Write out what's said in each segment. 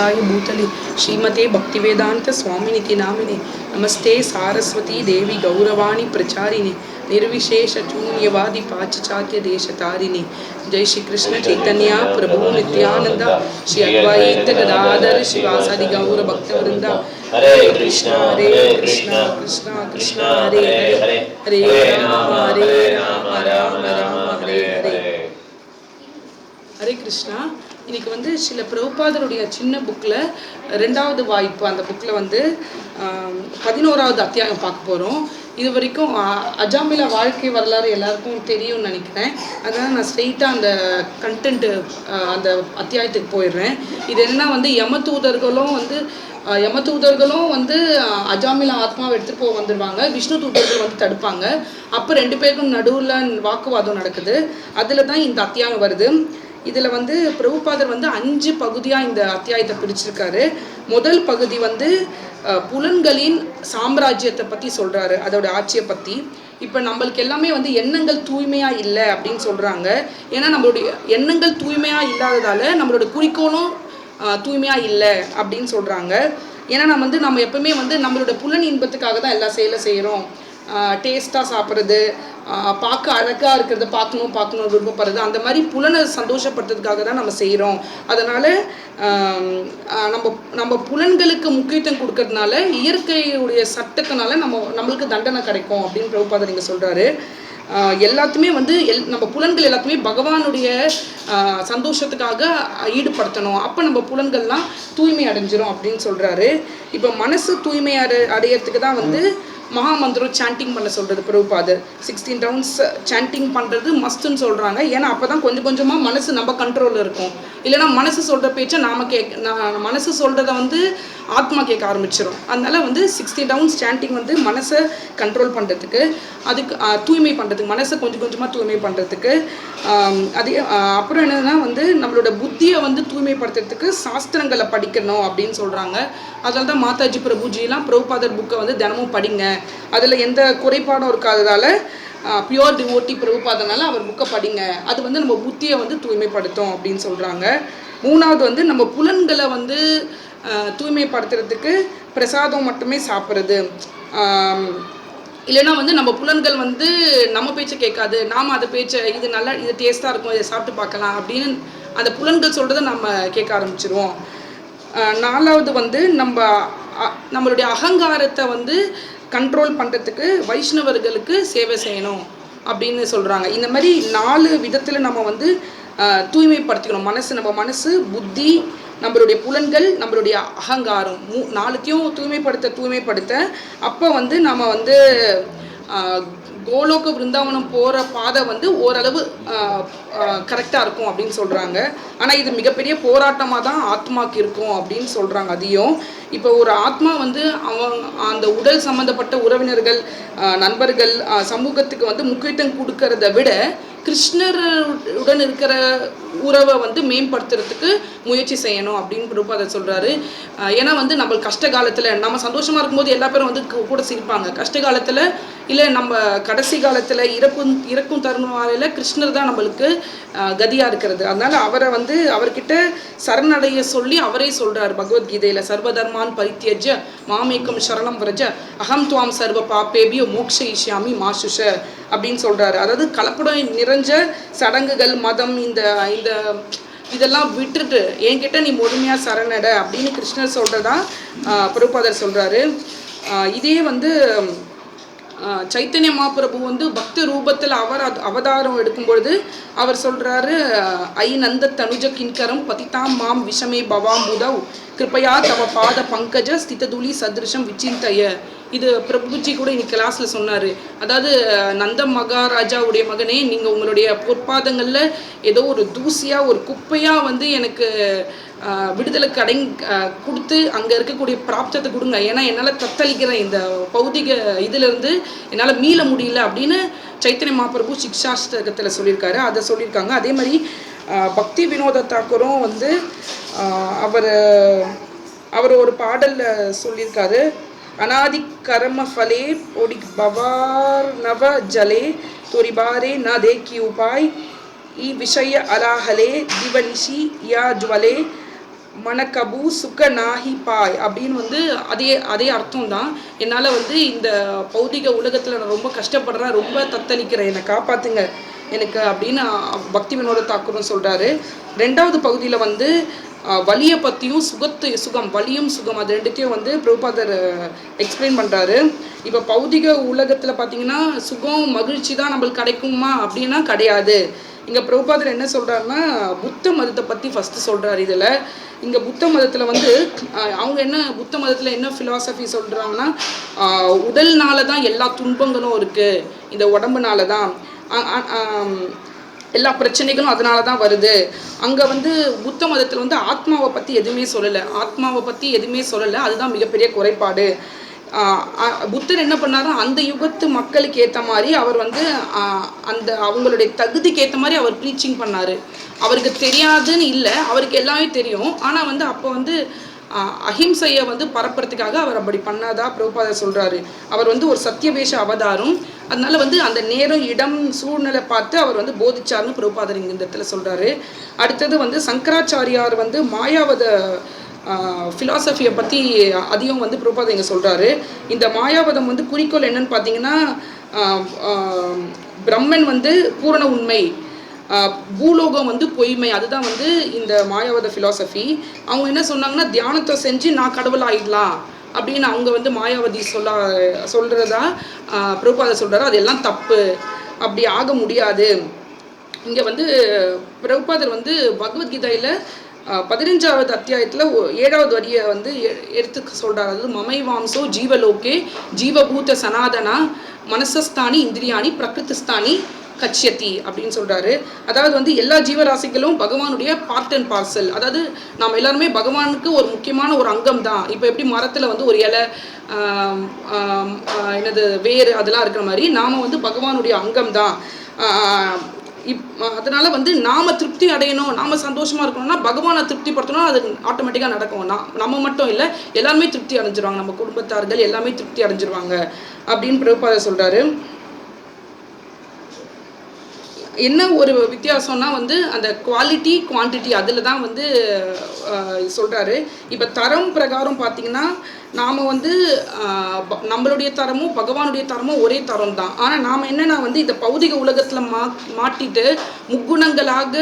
తాయి భూతలి శ్రీమతే భక్తివేదాంత స్వామినితి నామిని. నమస్తే సారస్వతీ దేవి గౌరవాణి ప్రచారిణి. నిర్విశేష శూన్యవాది పాశ్చాత్య దేశతారిణి. జై శ్రీకృష్ణ చైతన్య ప్రభు నిత్యానంద. శ్రీ అద్వైత గదాధర శ్రీవాసాది గౌర భక్త వృంద హరే కృష్ణ హరే కృష్ణ కృష్ణ కృష్ణ హరే హరే హరే. రామ హరే రామ రామ రామ హరే ஹரே கிருஷ்ணா. இன்னைக்கு வந்து சில பிரபுபாதருடைய சின்ன புக்கில் ரெண்டாவது வாய்ப்பு. அந்த புக்கில் வந்து பதினோராவது அத்தியாயம் பார்க்க போகிறோம் இது வரைக்கும் அஜாமிலா வாழ்க்கை வரலாறு எல்லாருக்கும் தெரியும்னு நினைக்கிறேன். அதனால் நான் ஸ்ட்ரெயிட்டாக அந்த கண்டென்ட்டு அந்த அத்தியாயத்துக்கு போயிடுறேன். இது என்னன்னா வந்து யமதூதர்களும் வந்து யமதூதர்களும் வந்து அஜாமில அஜாமிலா ஆத்மாவை எடுத்துகிட்டு போக வந்துடுவாங்க விஷ்ணு தூதர்கள் வந்து தடுப்பாங்க. அப்போ ரெண்டு பேருக்கும் நடுவில் வாக்குவாதம் நடக்குது. அதில் தான் இந்த அத்தியாயம் வருது. இதில் வந்து பிரபுபாதர் வந்து அஞ்சு பகுதியாக இந்த அத்தியாயத்தை பிரிச்சிருக்காரு. முதல் பகுதி வந்து புலன்களின் சாம்ராஜ்யத்தை பற்றி சொல்கிறாரு அதோட ஆட்சியை பற்றி இப்போ நம்மளுக்கு எல்லாமே வந்து எண்ணங்கள் தூய்மையாக இல்லை அப்படின்னு சொல்கிறாங்க ஏன்னா நம்மளுடைய எண்ணங்கள் தூய்மையாக இல்லாததால் நம்மளோட குறிக்கோளும் தூய்மையாக இல்லை அப்படின்னு சொல்கிறாங்க ஏன்னா நம்ம வந்து நம்ம எப்பவுமே வந்து நம்மளோட புலன் இன்பத்துக்காக தான் எல்லா செயலை செய்கிறோம் டேஸ்ட்டாக சாப்பிட்றது பார்க்க அழகாக இருக்கிறத பார்க்கணும் பார்க்கணும் விருப்பப்படுறது. அந்த மாதிரி புலனை சந்தோஷப்படுறதுக்காக தான் நம்ம செய்கிறோம் அதனால் நம்ம நம்ம புலன்களுக்கு முக்கியத்துவம் கொடுக்கறதுனால இயற்கையுடைய சட்டத்தினால நம்ம நம்மளுக்கு தண்டனை கிடைக்கும் அப்படின்னு பிரபுபாதர் இங்கே சொல்கிறாரு எல்லாத்துமே வந்து எல் நம்ம புலன்கள் எல்லாத்துமே பகவானுடைய சந்தோஷத்துக்காக ஈடுபடுத்தணும். அப்போ நம்ம புலன்கள்லாம் தூய்மை அடைஞ்சிரும் அப்படின்னு சொல்கிறாரு இப்போ மனசு தூய்மை அடை அடையறதுக்கு தான் வந்து மகாமந்திரம் சாண்டிங் பண்ண சொல்கிறது பிரபுபாதர் சிக்ஸ்டீன் ரவுண்ட்ஸ் சாண்டிங் uh, பண்ணுறது மஸ்ட்டுன்னு சொல்கிறாங்க ஏன்னா அப்போ தான் கொஞ்சம் கொஞ்சமாக மனசு நம்ம கண்ட்ரோலில் இருக்கும். இல்லைன்னா மனசு சொல்கிற பேச்சை நாம கேக் நான் மனசு சொல்கிறத வந்து ஆத்மா கேட்க ஆரம்பிச்சிடும் அதனால் வந்து சிக்ஸ்டீன் ரவுண்ட்ஸ் சாண்டிங் வந்து மனசை கண்ட்ரோல் பண்ணுறதுக்கு அதுக்கு தூய்மை பண்ணுறதுக்கு மனசை கொஞ்சம் கொஞ்சமாக தூய்மை பண்ணுறதுக்கு அதே அப்புறம் என்னன்னா வந்து நம்மளோட புத்தியை வந்து தூய்மைப்படுத்துறதுக்கு சாஸ்திரங்களை படிக்கணும் அப்படின்னு சொல்கிறாங்க அதனால தான் மாதாஜி பிரபுஜிலாம் பிரபுபாதர் புக்கை வந்து தினமும் படிங்க. அதில் எந்த குறைபாடும் இருக்காததால பியோர் டிவோட்டி பிரபுபாதனால அவர் புக்கை படிங்க. அது வந்து நம்ம புத்தியை வந்து தூய்மைப்படுத்தும் அப்படின்னு சொல்கிறாங்க மூணாவது வந்து நம்ம புலன்களை வந்து தூய்மைப்படுத்துறதுக்கு பிரசாதம் மட்டுமே சாப்பிட்றது. இல்லைன்னா வந்து நம்ம புலன்கள் வந்து நம்ம பேச்சை கேட்காது. நாம் அதை பேச்சை இது நல்லா இது டேஸ்ட்டாக இருக்கும் இதை சாப்பிட்டு பார்க்கலாம் அப்படின்னு அந்த புலன்கள் சொல்கிறத நம்ம கேட்க ஆரம்பிச்சிருவோம். நாலாவது வந்து நம்ம அ- நம்மளுடைய அகங்காரத்தை வந்து கண்ட்ரோல் பண்ணுறதுக்கு வைஷ்ணவர்களுக்கு சேவை செய்யணும் அப்படின்னு சொல்கிறாங்க இந்த மாதிரி நாலு விதத்தில் நம்ம வந்து தூய்மைப்படுத்திக்கணும். மனசு நம்ம மனசு புத்தி நம்மளுடைய புலன்கள் நம்மளுடைய அகங்காரம் மூ நாலுத்தையும் தூய்மைப்படுத்த தூய்மைப்படுத்த அப்போ வந்து நம்ம வந்து ஆஹ் கோலோக பிருந்தாவனம் போகிற பாதை வந்து ஓரளவு கரெக்டாக இருக்கும் அப்படின்னு சொல்கிறாங்க ஆனால் இது மிகப்பெரிய போராட்டமாக தான் ஆத்மாக்கு இருக்கும் அப்படின்னு சொல்கிறாங்க அதையும். இப்போ ஒரு ஆத்மா வந்து அவன் அந்த உடல் சம்மந்தப்பட்ட உறவினர்கள் நண்பர்கள் சமூகத்துக்கு வந்து முக்கியத்துவம் கொடுக்கறத விட கிருஷ்ணர் உடன் இருக்கிற உறவை வந்து மேம்படுத்துறதுக்கு முயற்சி செய்யணும் அப்படின்னு பிரபுபாதர் சொல்கிறாரு ஏன்னா வந்து நம்ம கஷ்ட காலத்தில் நம்ம சந்தோஷமாக இருக்கும்போது எல்லா பேரும் வந்து கூட சிரிப்பாங்க. கஷ்ட காலத்தில் இல்லை நம்ம கடைசி காலத்தில் இறக்கும் இறக்கும் தருணம் வரையில் கிருஷ்ணர் தான் நம்மளுக்கு கதியாக இருக்கிறது. அதனால் அவரை வந்து அவர்கிட்ட சரணடைய சொல்லி அவரே சொல்கிறார் பகவத்கீதையில் சர்வதர்மான் பரித்தியஜ மாமேக்கம் சரணம் விரஜ அகம் துவாம் சர்வ பாப்பேபியோ மோக்ஷயிஷ்யாமி மாசுஷ அப்படின்னு சொல்கிறாரு அதாவது கலப்படம் நிறைஞ்ச சடங்குகள் மதம் இந்த இந்த இதெல்லாம் விட்டுட்டு என்கிட்ட நீ முழுமையாக சரணட அப்படின்னு கிருஷ்ணர் சொல்கிறதா பிரபுபாதர் சொல்கிறாரு இதே வந்து சைத்தன்ய மகாபிரபு வந்து பக்த ரூபத்தில் அவர் அவதாரம் எடுக்கும்பொழுது அவர் சொல்றாரு ஐ நந்த தனுஜ கிண்கரம் பதிதாம் மாம் விஷமே பவாம் உதவ். கிருபையா தவ பாத பங்கஜ ஸ்திததுளி சதிருஷம் விச்சிந்தய. இது பிரபுஜி கூட இன்னைக்கு கிளாஸ்ல சொன்னாரு. அதாவது நந்த மகாராஜாவுடைய மகனே நீங்க உங்களுடைய பொற்பாதங்கள்ல ஏதோ ஒரு தூசியா ஒரு குப்பையா வந்து எனக்கு விடுதலை கடை கொடுத்து அங்கே இருக்கக்கூடிய பிராப்தத்தை கொடுங்க. ஏன்னா என்னால் தத்தளிக்கிறேன் இந்த பௌதிக இதிலிருந்து என்னால் மீள முடியல அப்படின்னு சைத்தன்ய மகாபிரபு சிக்ஷாஸ்தகத்தில் சொல்லியிருக்காரு. அதை சொல்லியிருக்காங்க. அதே மாதிரி பக்தி வினோத தாக்கூரும் வந்து அவர் அவர் ஒரு பாடலில் சொல்லியிருக்காரு. अनादिकर्मफले ओडिभवार्णवजले तुरिबारे ந देकि उपाय ई विषय अलाहले दिवनिशि या ज्वले மணக்கபு சுக்க நாஹி பாய் அப்படின்னு வந்து அதே அதே அர்த்தம் தான் என்னால் வந்து இந்த பௌதிக உலகத்தில் நான் ரொம்ப கஷ்டப்படுறேன் ரொம்ப தத்தளிக்கிறேன் என்னை காப்பாற்றுங்க எனக்கு அப்படின்னு பக்தி வினோத தாக்கூரும் சொல்கிறாரு ரெண்டாவது பகுதியில் வந்து வலியை பற்றியும் சுகத்து சுகம் வலியும் சுகம் அது ரெண்டுத்தையும் வந்து பிரபுபாதர் எக்ஸ்பிளைன் பண்ணுறாரு இப்போ பௌதிக உலகத்தில் பார்த்தீங்கன்னா சுகம் மகிழ்ச்சி தான் நம்மளுக்கு கிடைக்குமா அப்படின்னா கிடையாது. இங்கே பிரபுபாதர் என்ன சொல்கிறாருன்னா புத்த மதத்தை பற்றி ஃபஸ்ட்டு சொல்கிறார் இதில். இங்கே புத்த மதத்தில் வந்து அவங்க என்ன புத்த மதத்தில் என்ன ஃபிலாசபி சொல்கிறாங்கன்னா உடல்னால தான் எல்லா துன்பங்களும் இருக்குது இந்த உடம்புனால தான் எல்லா பிரச்சனைகளும் அதனால தான் வருது. அங்கே வந்து புத்த மதத்தில் வந்து ஆத்மாவை பற்றி எதுவுமே சொல்லலை. ஆத்மாவை பற்றி எதுவுமே சொல்லலை. அதுதான் மிகப்பெரிய குறைபாடு. புத்தர் என்ன பண்ணாரோ அந்த யுகத்து மக்களுக்கு ஏற்ற மாதிரி அவர் வந்து அந்த அவங்களுடைய தகுதிக்கு ஏற்ற மாதிரி அவர் ப்ரீச்சிங் பண்ணார். அவருக்கு தெரியாதுன்னு இல்லை. அவருக்கு எல்லாமே தெரியும். ஆனால் வந்து அப்போ வந்து அஹிம்சையை வந்து பரப்புறதுக்காக அவர் அப்படி பண்ணாதா பிரபுபாதர் சொல்கிறாரு அவர் வந்து ஒரு சத்தியவேஷ அவதாரம். அதனால வந்து அந்த நேரம் இடம் சூழ்நிலை பார்த்து அவர் வந்து போதிச்சார்னு பிரபுபாதர் இந்த இடத்துல சொல்கிறாரு அடுத்தது வந்து சங்கராச்சாரியார் வந்து மாயாவத ஃபிலாசபியை பற்றி அதிகம் வந்து பிரபுபாதர் இங்கே சொல்கிறாரு இந்த மாயாவதம் வந்து குறிக்கோள் என்னன்னு பார்த்தீங்கன்னா பிரம்மன் வந்து பூரண உண்மை. பூலோகம் வந்து பொய்மை. அதுதான் வந்து இந்த மாயாவத ஃபிலாசபி அவங்க என்ன சொன்னாங்கன்னா தியானத்தை செஞ்சு நான் கடவுள் ஆயிடலாம். அப்படின்னு அவங்க வந்து மாயாவதி சொல்ல சொல்கிறதா பிரபுபாதர் சொல்கிறாரு அதெல்லாம் தப்பு. அப்படி ஆக முடியாது. இங்கே வந்து பிரபுபாதர் வந்து பகவத்கீதையில் பதினஞ்சாவது அத்தியாயத்தில் ஏழாவது வரியை வந்து எ- எடுத்து சொல்கிறார் அதாவது மமைவாம்சோ ஜீவலோகே ஜீவபூத சனாதனா மனசஸ்தானி இந்திரியாணி பிரகிருத்திஸ்தானி கச்சியத்தி அப்படின்னு சொல்கிறாரு அதாவது வந்து எல்லா ஜீவராசிகளும் பகவானுடைய பார்ட் அண்ட் பார்சல் அதாவது நாம் எல்லாருமே பகவானுக்கு ஒரு முக்கியமான ஒரு அங்கம் தான் இப்போ எப்படி மரத்தில் வந்து ஒரு இலை என்னது வேர் அதெல்லாம் இருக்கிற மாதிரி நாம் வந்து பகவானுடைய அங்கம் தான் இப் அதனால வந்து நாம திருப்தி அடையணும் நாம சந்தோஷமா இருக்கணும்னா பகவானை திருப்திப்படுத்தணும் அது ஆட்டோமேட்டிக்காக நடக்கும். நான் நம்ம மட்டும் இல்லை எல்லாருமே திருப்தி அடைஞ்சிருவாங்க. நம்ம குடும்பத்தார்கள் எல்லாமே திருப்தி அடைஞ்சிருவாங்க அப்படின்னு பிரபுபாதர் சொல்றாரு. என்ன ஒரு வித்தியாசம்னா வந்து அந்த குவாலிட்டி குவான்டிட்டி அதில் தான் வந்து சொல்கிறாரு இப்போ தரம் பிரகாரம் பார்த்தீங்கன்னா நாம் வந்து நம்மளுடைய தரமும் பகவானுடைய தரமும் ஒரே தரம் தான். ஆனால் நாம் என்னென்னா வந்து இந்த பௌதிக உலகத்தில் மா மாட்டிட்டு முக்குணங்களாக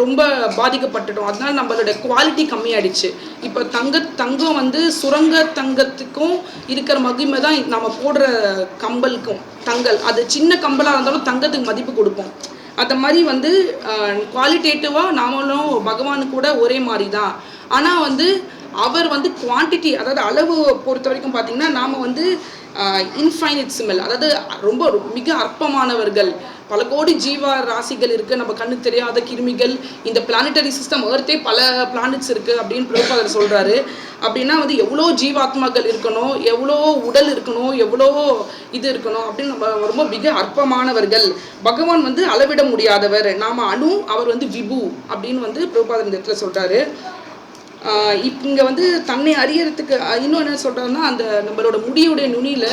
ரொம்ப பாதிக்கப்பட்டுட்டோம். அதனால நம்மளோட குவாலிட்டி கம்மியாயிடுச்சு. இப்போ தங்க தங்கம் வந்து சுரங்க தங்கத்துக்கும் இருக்கிற மகிமை தான் நம்ம போடுற கம்பலுக்கும் தங்கல். அது சின்ன கம்பலாக இருந்தாலும் தங்கத்துக்கு மதிப்பு கொடுப்போம். அந்த மாதிரி வந்து குவாலிட்டேட்டிவாக நாமளும் பகவானு கூட ஒரே மாதிரி தான். ஆனால் வந்து அவர் வந்து குவான்டிட்டி அதாவது அளவு பொறுத்த வரைக்கும் பார்த்தீங்கன்னா நாம் வந்து இன்ஃபைனிட் சிமல் அதாவது ரொம்ப மிக அற்பமானவர்கள். பல கோடி ஜீவ ராசிகள் இருக்குது நம்ம கண்ணு தெரியாத கிருமிகள். இந்த பிளானட்டரி சிஸ்டம் ஏர்த்தே பல பிளானட்ஸ் இருக்குது அப்படின்னு பிரபாதர் சொல்கிறாரு அப்படின்னா வந்து எவ்வளோ ஜீவாத்மாக்கள் இருக்கணும் எவ்வளோ உடல் இருக்கணும் எவ்வளோ இது இருக்கணும் அப்படின்னு நம்ம ரொம்ப மிக அற்பமானவர்கள். பகவான் வந்து அளவிட முடியாதவர். நாம் அணு அவர் வந்து விபு அப்படின்னு வந்து பிரபாதர் இந்த இடத்துல சொல்கிறாரு இப் இங்கே வந்து தன்னை அறியறதுக்கு இன்னும் என்ன சொல்கிறாருன்னா அந்த நம்மளோட முடியுடைய நுனியில்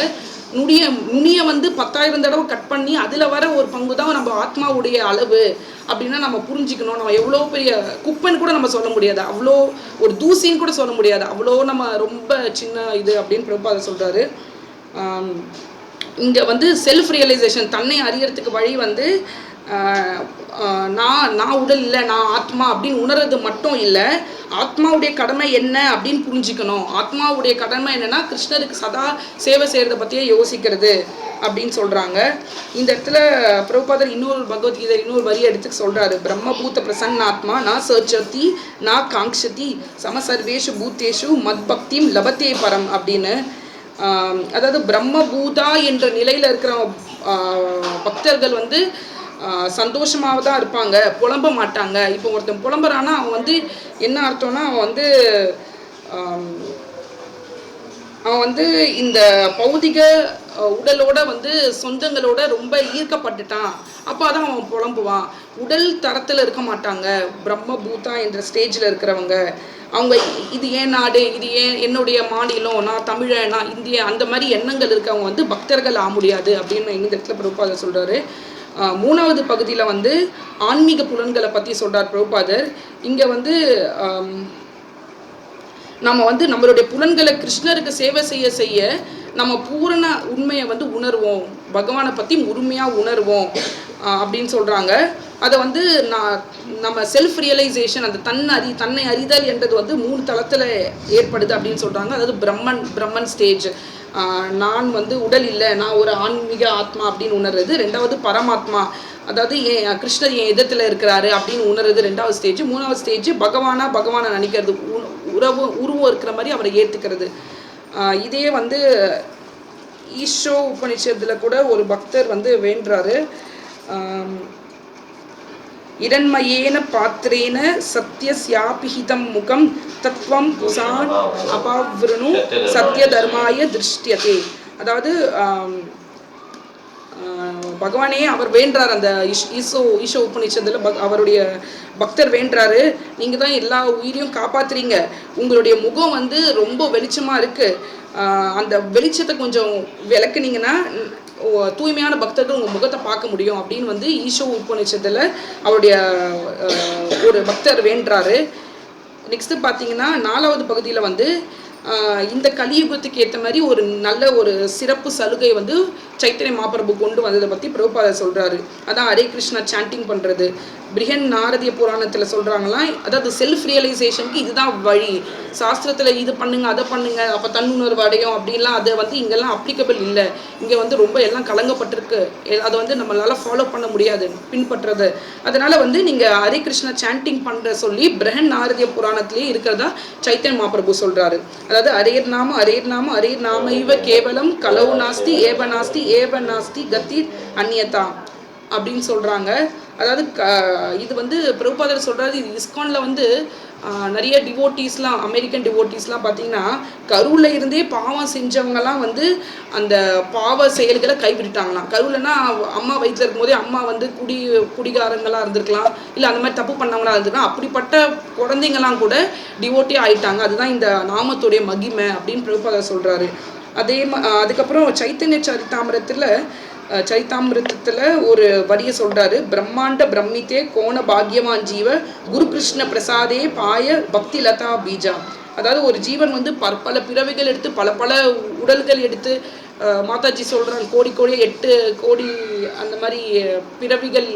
நுனிய நுனியை வந்து பத்தாயிரம் தடவை கட் பண்ணி அதில் வர ஒரு பங்கு தான் நம்ம ஆத்மாவுடைய அளவு அப்படின்னா நம்ம புரிஞ்சுக்கணும். நம்ம எவ்வளோ பெரிய குப்பைன்னு கூட நம்ம சொல்ல முடியாது. அவ்வளோ ஒரு தூசின்னு கூட சொல்ல முடியாது. அவ்வளோ நம்ம ரொம்ப சின்ன இது அப்படின்னு பிரபாத சொல்கிறாரு இங்கே வந்து செல்ஃப் ரியலைசேஷன் தன்னை அறியறதுக்கு வழி வந்து நான் நான் உடல் இல்லை நான் ஆத்மா அப்படின்னு உணர்றது மட்டும் இல்லை ஆத்மாவுடைய கடமை என்ன அப்படின்னு புரிஞ்சுக்கணும். ஆத்மாவுடைய கடமை என்னன்னா கிருஷ்ணருக்கு சதா சேவை செய்கிறத பற்றியே யோசிக்கிறது அப்படின்னு சொல்கிறாங்க இந்த இடத்துல பிரபுபாதர் இன்னொரு பகவத்கீதை இன்னொரு வரி எடுத்து சொல்கிறாரு பிரம்மபூத்த பிரசன்ன ஆத்மா நான் சர்ச்சதி நான் காங்ஷதி சமசர்வேஷு பூத்தேஷு மத் பக்திம் லபத்தே பரம் அப்படின்னு. அதாவது பிரம்மபூதா என்ற நிலையில் இருக்கிற பக்தர்கள் வந்து சந்தோஷமாக தான் இருப்பாங்க புலம்ப மாட்டாங்க. இப்போ ஒருத்தன் புலம்புறான்னா அவன் வந்து என்ன அர்த்தம்னா அவன் வந்து அவன் வந்து இந்த பௌதிக உடலோட வந்து சொந்தங்களோட ரொம்ப ஈர்க்கப்பட்டுட்டான். அப்போ தான் அவன் புலம்புவான். உடல் தரத்தில் இருக்க மாட்டாங்க. பிரம்ம பூதா என்ற ஸ்டேஜில் இருக்கிறவங்க. அவங்க இது ஏன் நாடு? இது ஏன் என்னுடைய மாநிலம்? நான் தமிழன் நான் இந்திய அந்த மாதிரி எண்ணங்கள் இருக்கவங்க வந்து பக்தர்கள் ஆக முடியாது அப்படின்னு எங்கள் இடத்துல பிரபுபாதர் சொல்கிறாரு மூணாவது பகுதியில் வந்து ஆன்மீக புலன்களை பற்றி சொல்கிறார் பிரபுபாதர். இங்கே வந்து நம்ம வந்து நம்மளுடைய புலன்களை கிருஷ்ணருக்கு சேவை செய்ய செய்ய நம்ம பூரண உண்மையை வந்து உணர்வோம். பகவானை பற்றி முழுமையாக உணர்வோம் அப்படின்னு சொல்கிறாங்க அதை வந்து நான் நம்ம செல்ஃப் ரியலைசேஷன் அந்த தன் அறி தன்னை அறிதல் என்றது வந்து மூணு தளத்தில் ஏற்படுது அப்படின்னு சொல்கிறாங்க அதாவது பிரம்மன் பிரம்மன் ஸ்டேஜ் நான் வந்து உடல் இல்லை நான் ஒரு ஆன்மீக ஆத்மா அப்படின்னு உணர்றது. ரெண்டாவது பரமாத்மா அதாவது என் கிருஷ்ணர் என் இதத்தில் இருக்கிறாரு அப்படின்னு உணர்றது ரெண்டாவது ஸ்டேஜ் மூணாவது ஸ்டேஜ் பகவானா பகவானை நினைக்கிறது உ- உறவு உருவம் இருக்கிற மாதிரி அவரை ஏற்றுக்கிறது இதே வந்து ஈஷோ உபனிஷத்தில் கூட ஒரு பக்தர் வந்து வேண்டுறாரு. இரண்மயேன பாத்திரேன சத்யஸ்யாபிஹிதம் முகம் தத்வம் புசான் அபாவிருணு சத்ய தர்மாய திருஷ்டியதே. அதாவது பகவானே அவர் வேண்டுறார் அந்த ஈசோ ஈசோ ஈஷோ உபநிஷத்தில் பக் அவருடைய பக்தர் வேண்டுறாரு நீங்கள் தான் எல்லா உயிரையும் காப்பாத்துறீங்க. உங்களுடைய முகம் வந்து ரொம்ப வெளிச்சமாக இருக்குது அந்த வெளிச்சத்தை கொஞ்சம் விளக்குனீங்கன்னா தூய்மையான பக்தர்கள் உங்கள் முகத்தை பார்க்க முடியும் அப்படின்னு வந்து ஈஷோ உபநிஷத்தில் அவருடைய ஒரு பக்தர் வேண்டுறாரு. நெக்ஸ்ட்டு பார்த்தீங்கன்னா நாலாவது பகுதியில் வந்து இந்த கலியுகத்துக்கு ஏற்ற மாதிரி ஒரு நல்ல ஒரு சிறப்பு சலுகை வந்து சைத்தன்ய மாபரபு கொண்டு வந்ததை பற்றி பிரபுபாதர் சொல்கிறாரு அதான் ஹரே கிருஷ்ணா சாண்டிங் பண்ணுறது பிரிகன் நாரதிய புராணத்தில் சொல்கிறாங்களாம் அதாவது செல்ஃப் ரியலைசேஷனுக்கு இதுதான் வழி. சாஸ்திரத்தில் இது பண்ணுங்க அதை பண்ணுங்க அப்போ தன்னுணர்வு அடையும் அப்படின்லாம் அதை வந்து இங்கெல்லாம் அப்ளிகபிள் இல்லை. இங்கே வந்து ரொம்ப எல்லாம் கலங்கப்பட்டிருக்கு. எ- அதை வந்து நம்மளால் ஃபாலோ பண்ண முடியாது பின்பற்றுறது. அதனால் வந்து நீங்கள் ஹரே கிருஷ்ணா சாண்டிங் பண்ணுற சொல்லி பிரகன் நாரதிய புராணத்திலேயே இருக்கிறதா சைத்தன் மாபிரபு சொல்கிறாரு அதாவது அரியர் நாம அரியர் நாம அரியர் நாம இவ கேவலம் கலவு நாஸ்தி ஏப நாஸ்தி ஏப நாஸ்தி கத்தி அந்நியதா அப்படின்னு சொல்கிறாங்க அதாவது க இது வந்து பிரபுபாதர் சொல்கிறாரு இது இஸ்கானில் வந்து நிறைய டிவோட்டீஸ்லாம் அமெரிக்கன் டிவோட்டீஸ்லாம் பார்த்தீங்கன்னா கருவில் இருந்தே பாவம் செஞ்சவங்கலாம் வந்து அந்த பாவ செயல்களை கைவிட்டுட்டாங்களாம். கருவில்னா அம்மா வயிற்றில் இருக்கும்போதே அம்மா வந்து குடி குடிகாரங்களாக இருந்திருக்கலாம். இல்லை அந்த மாதிரி தப்பு பண்ணவங்களா இருந்திருக்கலாம். அப்படிப்பட்ட குழந்தைங்கலாம் கூட டிவோட்டி ஆயிட்டாங்க. அதுதான் இந்த நாமத்துடைய மகிமை அப்படின்னு பிரபுபாதர் சொல்கிறாரு அதே அதுக்கப்புறம் சைத்தன்ய சரித்தாமரத்தில் சைத்தாமிரத்தில் ஒரு வரியை சொல்றாரு பிரம்மாண்ட பிரம்மித்தே கோண பாக்யவான் ஜீவ குரு கிருஷ்ண பிரசாதே பாய பக்தி லதா பீஜா. அதாவது ஒரு ஜீவன் வந்து பற்பல பல பிறவிகள் எடுத்து பல பல உடல்கள் எடுத்து மாதாஜி சொல்கிறாங்க கோடி கோடி எட்டு கோடி அந்த மாதிரி பிறவிகள்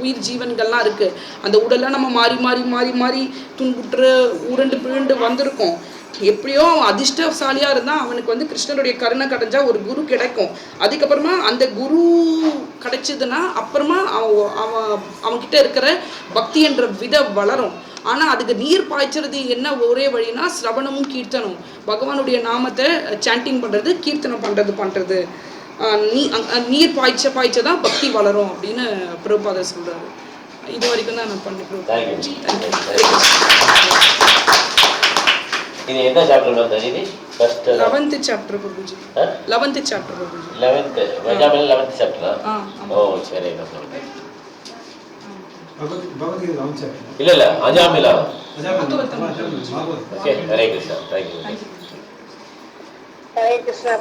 உயிர் ஜீவன்கள்லாம் இருக்குது அந்த உடல்லாம் நம்ம மாறி மாறி மாறி மாறி துன்புற்று உருண்டு பிழுண்டு வந்திருக்கோம். எப்படியோ அவன் அதிர்ஷ்டசாலியா இருந்தா அவனுக்கு வந்து கிருஷ்ணருடைய கருணை கிடைஞ்சா ஒரு குரு கிடைக்கும். அதுக்கப்புறமா அந்த குரு கிடைச்சதுன்னா அப்புறமா அவன் அவன் அவன்கிட்ட இருக்கிற பக்தி என்ற வித வளரும். ஆனா அதுக்கு நீர் பாய்ச்சறது என்ன ஒரே வழினா சிரவணமும் கீர்த்தனம். பகவானுடைய நாமத்தை சாண்டிங் பண்றது கீர்த்தனம் பண்றது ஆஹ் நீ நீர் பாய்ச்ச பாய்ச்ச தான் பக்தி வளரும் அப்படின்னு பிரபுபாதர் சொல்றாரு. இது வரைக்கும் தான் நான் பண்ணி. தேங்க்யூ இது எந்த சாப்டர்ல வந்தது இது first 11th chapter Prabhuji 11th chapter Prabhuji 11th பஞ்சாபில 11th சாப்டரா ஓ சரி இல்ல இல்ல Ajamila okay Hare Krishna thank you Hare Krishna